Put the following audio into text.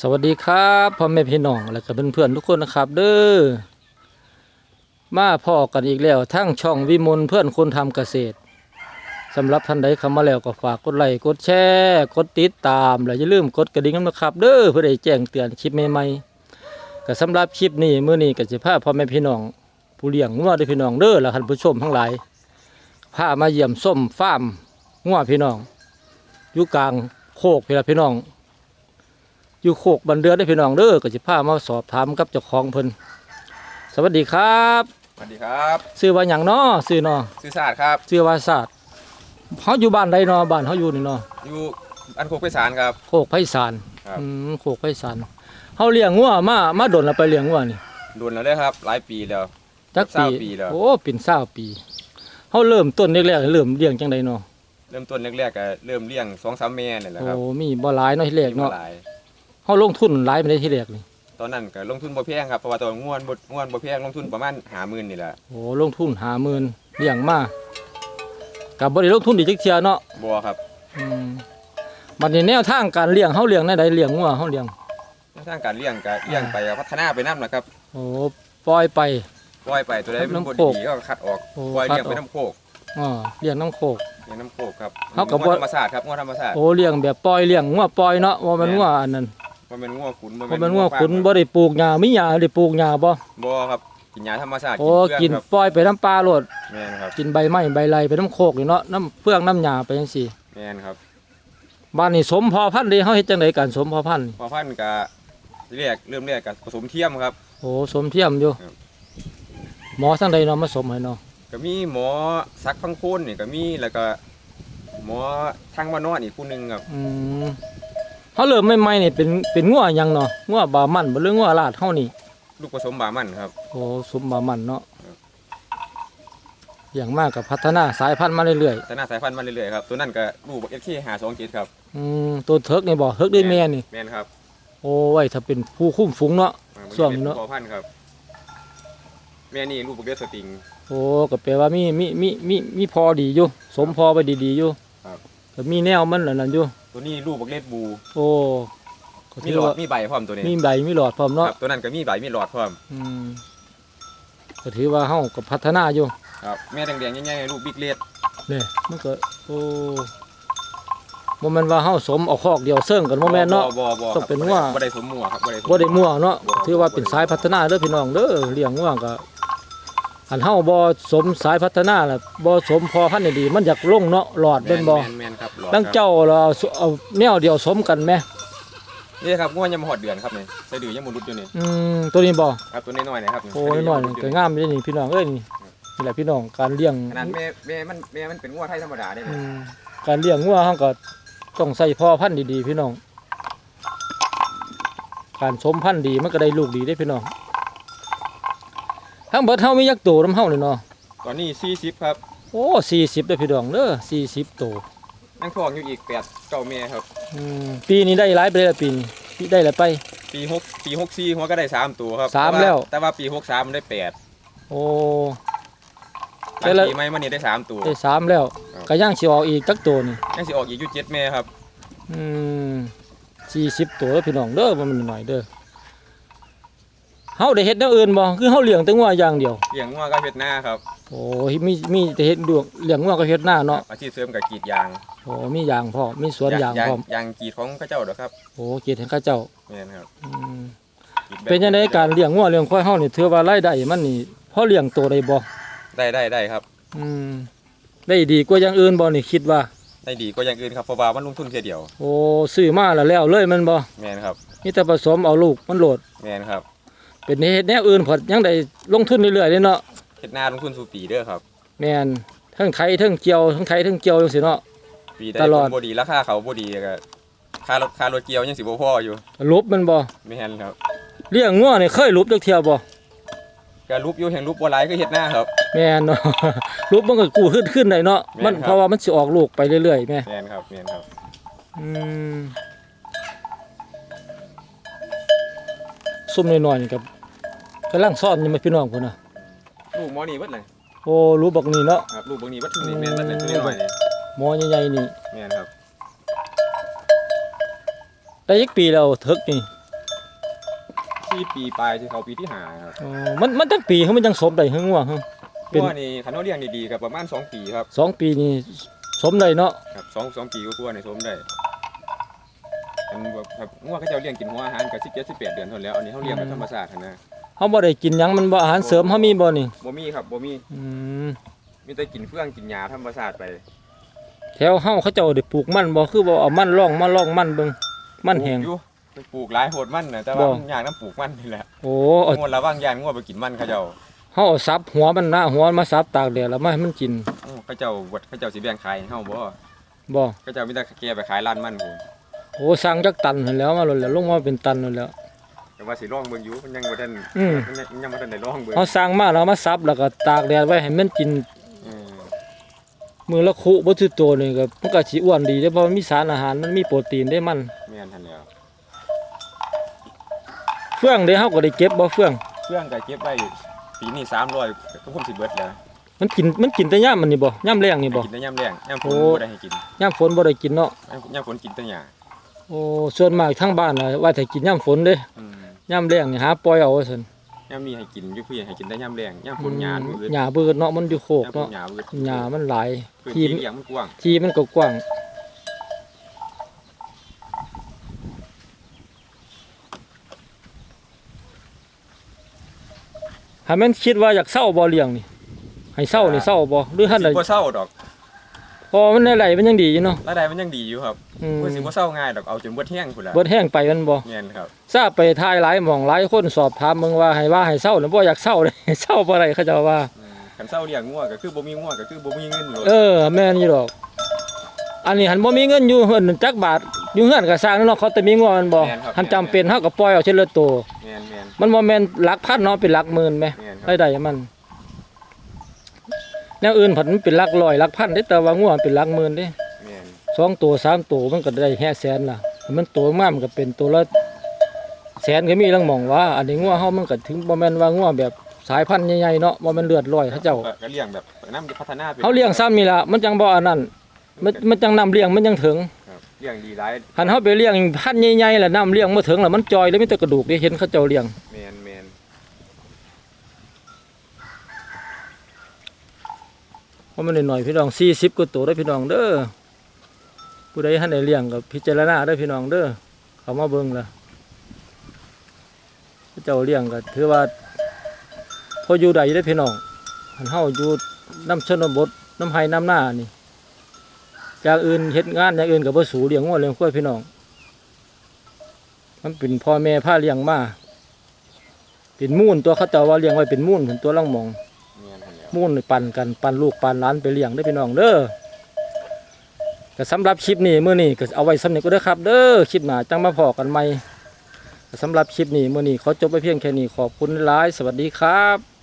สวัสดีครับพ่อแม่พี่น้องและก็เพื่อนๆทุกคนนะครับ เด้อมาพ่อกันอีกแล้วทั้งช่องวิมลเพื่อนคนทำเกษตรสำหรับท่านใดเข้ามาแล้วก็ฝากกดไลค์กดแชร์กดติดตามและอย่าลืมกดกระดิ่งนะครับ เด้อเพื่อได้แจ้งเตือนคลิปใหม่ๆก็สำหรับคลิปนี้มื้อนี้ก็จะพาพ่อแม่พี่น้อง ผู้เลี้ยงงัวด้อพี่น้องเด้อและท่านผู้ชมทั้งหลายพามาเยี่ยมส้มฟาร์มงัวพี่น้องอยู่กลางโคกพี่ละพี่น้อง อยู่โคกบันเดือนได้อพี่น้องเด้อก็สิพามาสอบถามกับเจ้าของเพิ่นสวัสดีครับสวัสดีครับชื่อว่าหยังน้อชื่อน้อชื่อศาสตร์ครับชื่อว่าศาสตร์เฮาอยู่บ้านใดน้อบ้านเฮาอยู่นี่น้ออยู่อันโคกไพศาลครับ โคกไผศาลครับ อืมโคกไผศาลเฮาเลี้ยงงัวมามาดนแล้วไปเลี้ยงงัวนี่โดนแล้วเด้อครับ หลายปีแล้ว จักปี20ปีแล้ว โอ้เป็น20ปีเฮาเริ่มต้นแรกๆเริ่มเลี้ยงจังไดน้อเริ่มต้นแรกๆก็เริ่มเลี้ยงสองสามแม่นี่แหละโอ้ครับมีบ่หลายเนาะที่แรกมีมาเนาะ หลาย เฮาลงทุนหลายไปได้ที่แรกนี่ตอนนั้นก็ลงทุนบ่แพงครับเพราะว่าตอนง่วนบ่ง่วนบ่แพงลงทุนประมาณ50,000นี่แหละโอ้ลงทุน50,000เลี้ยงมาก็บ่ได้ลงทุนอีกจักเที่ยเนาะบ่ครับอืมบัดนี้แนวทางการเลี้ยงเฮาเลี้ยงในใดเลี้ยงงัวเฮาเลี้ยงทางการเลี้ยงก็เลี้ยงไปพัฒนาไปนำนะครับโอ้ปล่อยไป ปล่อยไปตัวใดมันน้ำบ่โขกดีก็คัดออกโอ้ปล่อยคัดเลี้ยงไปออก น้ำโคกอ๋อเลี้ยงน้ำโคก เลี้ยงน้ำโคกครับเขาก็ง่บ่วธรรมชาติครับง่วธรรมชาติโอ้เลี้ยงแบบปล่อยเลี้ยงงัวปล่อยเนาะว่ามันงัวอันนั้น บ่แม่นง่วขุนบ่แม่นงัวขุนบ่ได้ปลูกหญ้ามีหญ้าได้ปลูกหญ้าบ่บ่ครับกินยาธรรมชาติโอ้เพื่กินครับปล่อยไปน้ำปลาโลดแม่นครับกินใบไม้ใบไรไปน้ำโคกนี่เนาะน้ำเฟืองน้ำหญ้าไปจังซี่แม่นครับบ้านนี้สมพอพันธุ์เด้เฮาเฮ็ดจังไดการสมพอพันธุ์นี่พอพันธุ์ก็เรียกเริ่มเรียกกับผสมเทียมครับ โอ้สมเทียมอยู่ครับ หมอจังใดเนาะมาสมให้เนาะก็มีหมอซักพังโคนนี่ก็มีแล้วก็หมอทางวานอนอีกคู่หนึงครับอืม เฮาเริ่มใหม่ๆนี่เป็นเป็นงัวหยังเนาะงัวบามันบ่หรืองัวลาดเฮานี่ลูกผสมบามันครับ โอ้สมบามันเนาะครับอย่างมากกับพัฒนาสายพันธุ์มาเรื่อยแต่หน้าสายพันธุ์มาเรื่อยๆครับ ตัวนั้นก็ลูกเอฟเคหาสองเจ็ดครับๆอืมตัวเทิกนี่บ่เทิกด้วยแม่นี่ แม่นครับโอ้ไว้ถ้าเป็นผู้คุ้มฝูงเนาะส่วนนี้เนอะพอพันธุ์ครับ แม่นี่ลูกเดือดสติง โอ้ก็แปลว่ามีมีมีมีมีพอดีอยู่สมพอไปดีๆอยู่ครับ ก็มีแนวมันอันนั้นอยู่ ตัวนี้ลูกบักเล็ดบู โอ้ก็มีถืหลออดว่ามีใบพร้อมตัวนี้มีใบมีหลอดพร้อมคเนาะรับตัวนั้นก็มีใบมีหลอดพร้อมอืมก็ถือว่าเฮาก็พัฒนาอยู่ครับแม่แดงๆใหญ่ๆลูกบิ๊กเลดนี่มันก็โอ้บ่แม่นว่าเฮาสมเอาคอกเดียวเซิ่งกันบ่แม่นเนาะ บ่บ่ต้องเป็นว่า บ่ได้สมมั่วครับบ่ได้สมบ่ได้มั่วเนาะบ่ถือว่าเป็นสายพัฒนาเด้อพี่น้องเด้อเลี้ยงง่วงก็ อันเฮาบ่สมสายพัฒนาล่ะบ่สมพอพันธุ์ได้ดี มันอยากลงเนาะหลอดเป็นบ่แม่นแม่นครับหลอดตั้งครับเจ้าเราเอาเอาแนวเดียวสมกันไหมนี่ครับง่วงยังมาหอดเดือนครับนี่ใส่ดื้อยังมุรุดอยู่นี่อืมตัวนี้บ่ครับตัวน้อยๆนะครับโอ้ยน้อยๆก็งามอยู่นี่พี่น้องเอ้ยนี่นี่แหละพี่น้องการเลี้ยงขนาดแม่แม่มันแม่มันเป็นง่วงไทยธรรมดาได้ไหมอืมการเลี้ยงงัวเฮาก็ต้องใส่พ่อพันธุ์ดีๆพี่น้อง การสมพันธุ์ดีมันก็ได้ลูกดีได้พี่น้อง ทั้งเบิดเฮามียักษ์โตนำเฮานี่เนาะตอนนี้40ครับโอ้40เด้อพี่น้องเด้อ40โตนั่งทองอยู่อีก8เก้าแม่ครับ อืมปีนี้ได้หลายไปเลยละปีนี้ปีได้หลายไป ปี6ปี64หัวก็ได้สามตัวครับสามต่แล้ว แต่ว่าปี63มันได้8โอ้หลังปีใหม่มันนี่ได้สามตัว ได้สามแล้วครับ ก็ย่างสิออกอีกจักตัวนี่ยังสิออกอีกอยู่เจ็ดแม่ครับอืม40ตัวเด้อพี่น้องเด้อบ่แมันน้อยเด้อ เฮาได้เฮ็ดแนวอื่นบ่คือเฮาเลี้ยงแต่งัวอย่างเดียวเลี้ยงงัวกับเฮ็ดนาครับโอ้ยมีมีแต่เฮ็ดดวงเลี้ยงงัวก็เฮ็ดหน้าเนาะอาชีพเสริมกับกรีดยางโอ้มียางพร้อมมีสวนยางพร้อมยางกรีดของเข้าเจ้าเด้อครับโอ้เกียรติให้ข้าเจ้าแม่นครับอืมกรีดแบบเป็นจังไดการเลี้ยงงัวเลี้ยงควายเฮานี่ถือว่ารายได้มันนี่พอเลี้ยงโตได้บ่ได้ได้ได้ครับ อืมได้ดีกว่าอย่างอื่นบ่นี่คิดว่าได้ดีกว่าอย่างอื่นครับเพราะว่ามันลงทุนแค่เดียว โอ้ซื้อมาแล้วแล้วเลยแมันบ่แม่นครับมีแต่ผสมเอาลูกมันโหลดแม่นครับ เป็นเฮ็ดแนวอื่นพอยังได้ลงทุนเรื่อยๆเลยเนาะเฮ็ดนาลงทุนสู่ปีเด้อครับ แม่นทั้งไถทั้งเกี่ยวทั้งไถทั้งเกี่ยวจังซี่เนาะ ปีใดตลอดผลบ่ดีราคาเขาบ่ดีก็ค่ารถค่ารถเกี่ยวยังสิบ่พออยู่ลบมันบ่แม่นครับเลี้ยงงัวนี่เคยลบจักเที่ยบ่ก็รูปอยู่แห่งรูปบ่หลายคือเฮ็ดนาครับ แม่นเนาะลบมันก็กู้ขึ้นขึ้นได้เนาะมันแม่นครับเพราะว่ามันสิออกลูกไปเรื่อยๆแม่แม่นครับแม่นครับอืม ซุ่มน้อยๆนี่กับกำลังซ่อนอยู่ไหมพี่น้องพุ่นน่ะลูกหมอนี่เบิดเลยโอ้รู้บักนี่เนาะ ครับลูกเบิ่งนี่เบิดทุนนี่แม่นเบิดเลยตัวน้อยๆนี่หมอใหญ่ๆนี่แม่นครับได้ยักปีแล้วเถิกนี่สี่ปีปลายที่เขาปีที่ห้าครับอ๋อมันมันตั้งปีเขามันยังสมได้หึงว่าหึเป็นงัวนี่คันเขาเลี้ยงดีๆกับประมาณสองปีครับสองปีนี่สมได้เนาะ ครับสองสองปีก็กลัวในสมได้ อันแบบครับงัวเขาเจ้าเลี้ยงกินหัวอาหารกับสิบเจ็ดสิบแปดเดือนเท่านั้นแหล้วอันนี้เขาเลี้ยงแบบธรรมชาติหั้นนะเขาบ่ได้กินหยังมันบ่อาหารเสริมเขามีบ่นี่บ่มีครับบ่มีอืมมีแต่กินเฟื่องกินหญ้าธรรมชาติไปแถวเฮาเขาเจ้าได้ปลูกมันบ่คือบ่เอามันร่องมาร่องมันเบิ่งมันแห้ง ปลูกอยู่ไปปลูกหลายโหดมันนะแต่บ่ว่ามันยากน้ำปลูกมันนี่แหละโอ้เอางัวระว่างยานงัวไปกินมันเขาเจ้าเฮาเอาซับหัวมันหน้าหัวมันมาซับตากแดดแล้วมาให้มันกินอื้อเขาเจ้าวัดเขาเจ้าสิแบ่งขายให้เฮาบ่บ่เขาเจ้ามีแต่แกไปขายร้านมันพุ่น โอ้สั่งจักตันหั่นแหล้วมาโลดแล้วลงมาเป็นตันนั่นแหล้วแต่ว่าสิลองเบิ่งอยู่มันยังบ่ทันอืมมันยังยังบ่ทันได้ลองเบิ่งเฮาสั่งมาแล้วมาซับแล้วก็ตากแดดไว้ให้มันกินอืมมือละคุบ่ทุกตัวนี่ก็มันก็สิอ้วนดีเด้อเพราะมันมีสารอาหารมันมีโปรตีนได้มัน แม่นทันแล้วเฟื่องเด้เฮาก็ได้เก็บบ่เฟื่อง เครื่องก็เก็บไว้ปีนี้300ก็คงสิเบิดแล้วมันกินมันกินแต่ยามมันนี่บ่ยามแรงนี่บ่ กินแต่ยามแรงยามฝนโอ้ บ่ได้ให้กินยามฝนบ่ได้กินเนาะยามยามฝนกินแต่หญ้า โอ้ส่วนมากทางบ้านน่ะว่าถ้ากินยามฝนเด้อืมยามแรงนี่หาปล่อยเอาว่าซั่นยามนี้ให้กินอยู่พี่ให้กินแต่ยามแรงยามฝนหญ้ามันเบิดหญ้าเบิดเนาะมันอยู่โคกยามฝนเนาะหญ้าเบิดหญ้ามันหลายพื้นที่ที่เลี้ยงมันกว้างที่มันก็กว้างถ้าแม่นคิดว่าอยากเศร้าบ่เลี้ยงนี่ให้เศร้านี่เศร้าบ่หรือหั่นสิใดบ่เศร้าดอก พอมันได้ไหลมันยังดีอยู่เนาะรายได้มันยังดีอยู่ครับอืมเพิ่นสิบ่เศร้าง่ายดอกเอาจนเบิดแห้งพุ่นล่ะเบิดแห้งไปมันบ่แม่นครับทราบไปทายหลายหม่องหลายคนสอบถามมึงว่าให้ว่าให้เศร้าหรือบ่อยากเศร้าเลย เศร้าบ่ได้เขาเจ้าว่า อืมคันเศร้าเลี้ยงงัวก็คือบ่มีงัวก็คือบ่มีเงินโลดเออแม่นอยู่ดอก อันนี้หันบ่มีเงินอยู่เฮือนจักบาทอยู่เฮือนก็สร้างเนาะเขาแต่มีงัวมันบ่หันจำเป็นเฮาก็ปล่อยเอาเช่นละตัวแม่นแม่น มันบ่แม่นหลักพันเนาะเป็นหลักหมื่นแหมแม่นคได้รับได้มัน แนวอื่นผันมันเป็นหลักร้อยหลักพันเด้แต่ว่างัวมันเป็นหลักหมื่นเด้แม่นสองตัวสามตัวมันก็ได้แค่แสนล่ะ มันโตมากมันก็เป็นตัวละแสนก็มีลังหมองว่า อันนี้งัวเฮามันก็ถึงบ่แม่นว่างัวแบบสายพันธุ์ใหญ่ๆเนาะบ่แม่นเลือดร้อยเขาเจ้าก็ก็เลี้ยงแบบนำพัฒนาไปเฮาเลี้ยงซ้ำนี่ล่ะมันจังบ่อันนั้นมันมันจังน้ำเลี้ยงมันยังถึงครับเลี้ยงดีหลายหันเฮาไปเลี้ยงพันธุ์ใหญ่ๆแล้วน้ำเลี้ยงบ่ถึงแล้วมันจอยแล้วมีแต่กระดูกได้เห็นเขาเจ้าเลี้ยง แม่นแม่น เพราะมันน้อยพี่น้อง40กว่าตัวเด้พี่น้องเด้อผู้ใดหันได้เลี้ยงก็พิจารณาเด้พี่น้องเด้อเขามาเบิ่งล่ะเจ้าเลี้ยงก็ถือว่าพออยู่ได้เด้พี่น้องหันเฮาอยู่น้ำชนบทน้ำไห้น้ำหน้านี่จากอื่นเฮ็ดงานอย่างอื่นก็บ่สูเลี้ยงงัวเลี้ยงควายพี่น้อง มันเป็นพ่อแม่พาเลี้ยงมาเป็นมูลตัวเขาเจ้าว่าเลี้ยงไว้เป็นมูลเป็นตัวล่องมอง ม่นทันแล้วมูนปั่นกันปั่นลูกปั่นล้านไปเลี้ยงได้พี่น้องเด้อก็สำหรับคลิปนี้มื้อนี้ก็เอาไว้สำเนีก็เด้อครับ เด้อคลิปหน้าจังมาพอกันใหม่ก็สำหรับคลิปนี้มื้อนี้ขอจบไปเพียงแค่นี้ขอบคุณหลายสวัสดีครับ